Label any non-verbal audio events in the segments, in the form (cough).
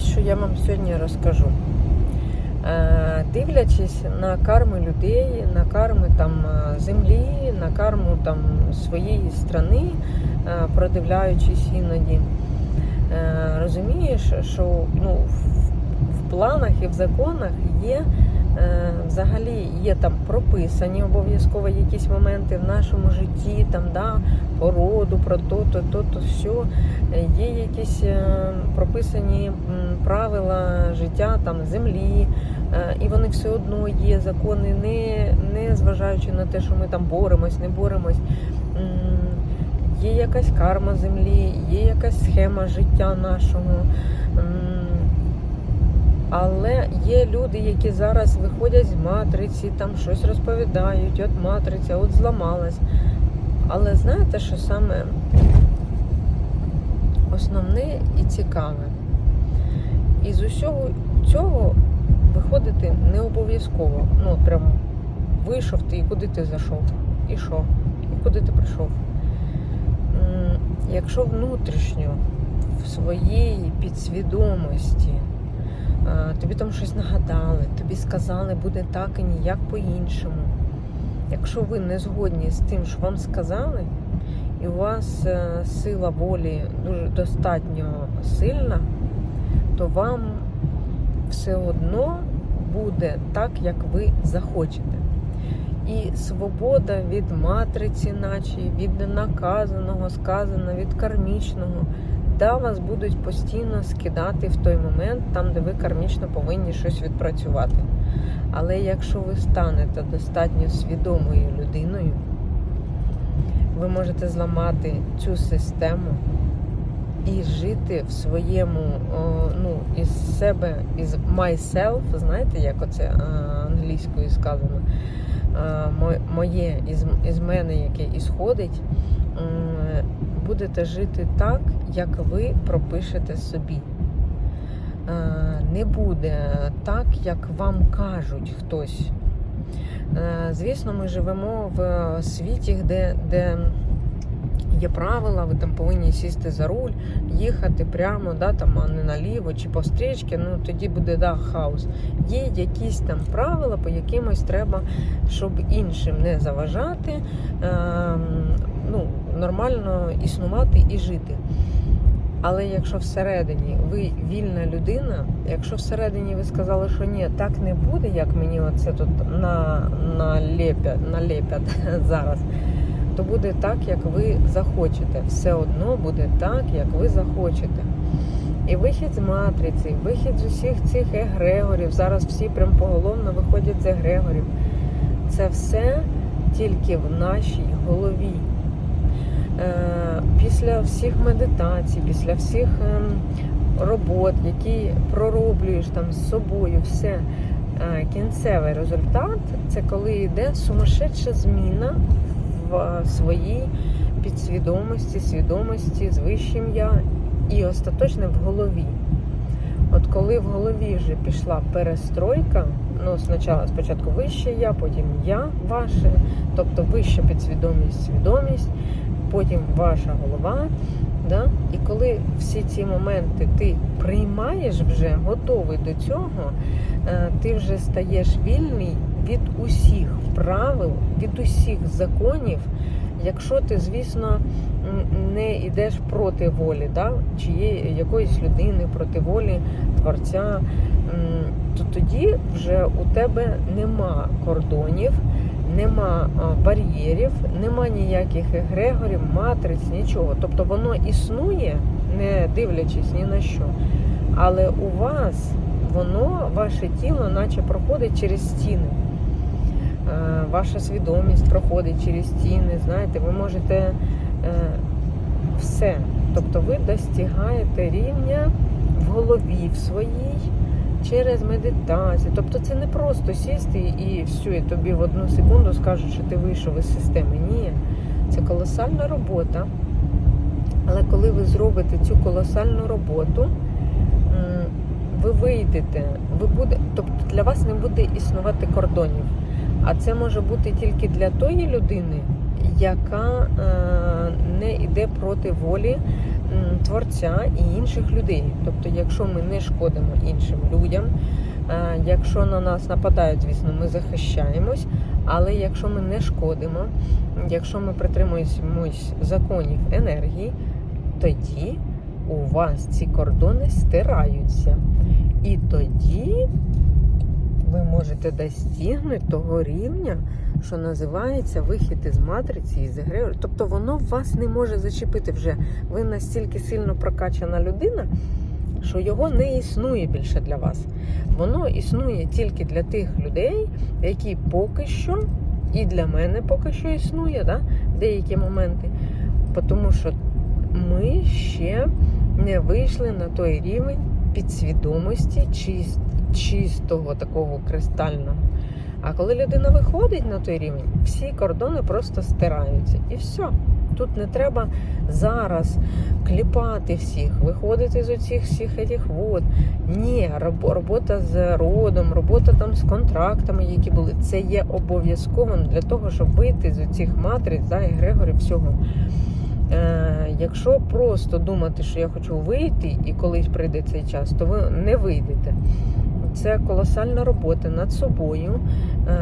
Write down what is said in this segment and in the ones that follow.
ось що я вам сьогодні розкажу. Е, Дивлячись на карми людей, на карми там е, землі, на карму там своєї страни, е, продивляючись іноді, розумієш, що ну, в, планах і в законах є взагалі є там прописані обов'язково якісь моменти в нашому житті, там да, породу, про то-то, то-то, все. Є якісь е, прописані правила життя там землі, е, і вони все одно є закони, не, не зважаючи на те, що ми там боремось, не боремось. Є якась карма землі, є якась схема життя нашого. Але є люди, які зараз виходять з матриці, там щось розповідають, от матриця, от зламалась. Але знаєте, що саме основне і цікаве? І з усього цього виходити не обов'язково. Ну, от прям вийшов ти і куди ти зайшов? І що? І куди ти прийшов? Якщо внутрішньо в своїй підсвідомості тобі там щось нагадали, тобі сказали, буде так і ніяк по-іншому. Якщо ви не згодні з тим, що вам сказали, і у вас е, сила волі дуже достатньо сильна, то вам все одно буде так, як ви захочете. І свобода від матриці, наче від наказаного, сказаного, від кармічного, да, вас будуть постійно скидати в той момент, там, де ви кармічно повинні щось відпрацювати. Але якщо ви станете достатньо свідомою людиною, ви можете зламати цю систему і жити в своєму, ну, із себе, із myself, знаєте, як оце англійською сказано, моє із, із мене, яке ісходить, будете жити так, як ви пропишете собі. Е, Не буде так, як вам кажуть хтось. Е, Звісно, ми живемо в світі, де, де є правила, ви там повинні сісти за руль, їхати прямо, да, там, а не наліво чи по стрічці, ну тоді буде да, хаос. Є якісь там правила, по якимось треба, щоб іншим не заважати, ем, ну, нормально існувати і жити. Але якщо всередині ви вільна людина, якщо всередині ви сказали, що ні, так не буде, як мені оце тут на, налепять, (laughs) зараз, то буде так, як ви захочете. Все одно буде так, як ви захочете. І вихід з матриці, вихід з усіх цих егрегорів, зараз всі прям поголовно виходять з егрегорів. Це все тільки в нашій голові. Е, Після всіх медитацій, після всіх ем, робот, які пророблюєш там з собою, все е, кінцевий результат це коли йде сумасшедша зміна в е, своїй підсвідомості, свідомості з вищим я і остаточне в голові. От коли в голові вже пішла перестройка, ну спочатку, спочатку вище я, потім я ваше, тобто вища підсвідомість, свідомість, потім ваша голова. Да? І коли всі ці моменти ти приймаєш вже, готовий до цього, е, ти вже стаєш вільний від усіх правил, від усіх законів, якщо ти, звісно, не йдеш проти волі, да? чиєї якоїсь людини, проти волі творця, то тоді вже у тебе нема кордонів, нема бар'єрів, нема ніяких егрегорів, матриць, нічого. Тобто воно існує, не дивлячись ні на що. Але у вас воно, ваше тіло, наче проходить через стіни. Е, Ваша свідомість проходить через стіни, знаєте, ви можете е, все. Тобто ви достигаєте рівня в голові в своїй через медитацію. Тобто це не просто сісти і все, і тобі в одну секунду скажуть, що ти вийшов із системи. Ні, це колосальна робота. Але коли ви зробите цю колосальну роботу, ви вийдете, ви буде, тобто для вас не буде існувати кордонів. А це може бути тільки для тої людини, яка е, не йде проти волі творця і інших людей. Тобто, якщо ми не шкодимо іншим людям, е, якщо на нас нападають, звісно, ми захищаємось. Але якщо ми не шкодимо, якщо ми притримуємось законів енергії, тоді у вас ці кордони стираються. І тоді ви можете достигнути того рівня, що називається вихід із матриці, із егрегору. Тобто воно вас не може зачепити вже. Ви настільки сильно прокачана людина, що його не існує більше для вас. Воно існує тільки для тих людей, які поки що, і для мене поки що існує, да? деякі моменти. Тому що ми ще не вийшли на той рівень підсвідомості чис- чистого такого кристального. А коли людина виходить на той рівень, всі кордони просто стираються. І все. Тут не треба зараз кліпати всіх, виходити з оцих всіх этих вод. Ні, робота з родом, робота там з контрактами, які були, це є обов'язковим для того, щоб вийти з оцих матриць, да, егрегорів всього. Е, якщо просто думати, що я хочу вийти і колись прийде цей час, то ви не вийдете. Це колосальна робота над собою, е,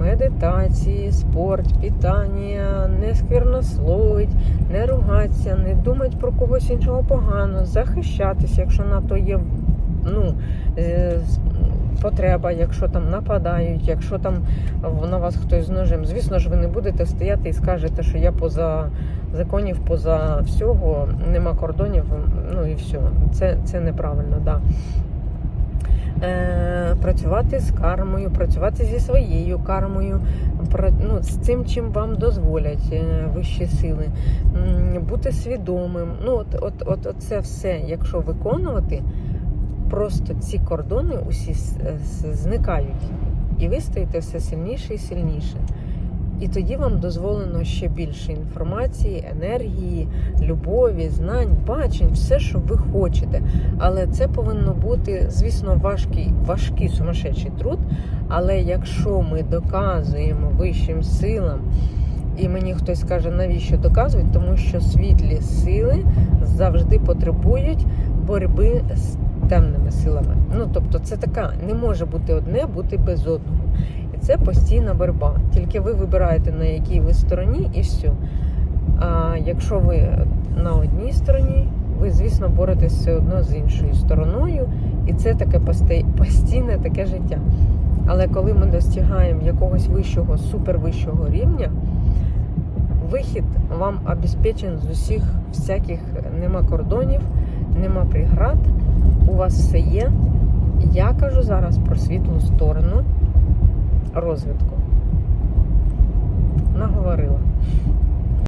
медитації, спорт, питання, не сквернословить, не ругатися, не думати про когось іншого погано, захищатися, якщо на то є ну, е, потреба, якщо там нападають, якщо там на вас хтось з ножем. Звісно ж, ви не будете стояти і скажете, що я поза законів, поза всього, нема кордонів, ну і все. Це, це неправильно. Да. Е, працювати з кармою, працювати зі своєю кармою, ну, з цим, чим вам дозволять е, вищі сили, бути свідомим. Ну, от, от, от, от це все, якщо виконувати, просто ці кордони усі с- зникають. І ви стаєте все сильніше і сильніше. І тоді вам дозволено ще більше інформації, енергії, любові, знань, бачень, все, що ви хочете. Але це повинно бути, звісно, важкий, важкий сумасшедший труд. Але якщо ми доказуємо вищим силам, і мені хтось каже, навіщо доказують, тому що світлі сили завжди потребують боротьби з темними силами. Ну тобто, це така не може бути одне, бути без одного. Це постійна боротьба. Тільки ви вибираєте на якій ви стороні, і все. А якщо ви на одній стороні, ви, звісно, боретесь все одно з іншою стороною, і це таке постійне таке життя. Але коли ми достигаємо якогось вищого, супервищого рівня, вихід вам обезпечен з усіх всяких нема кордонів, нема преград, у вас все є. Я кажу зараз про світлу сторону розвитку. Наговорила.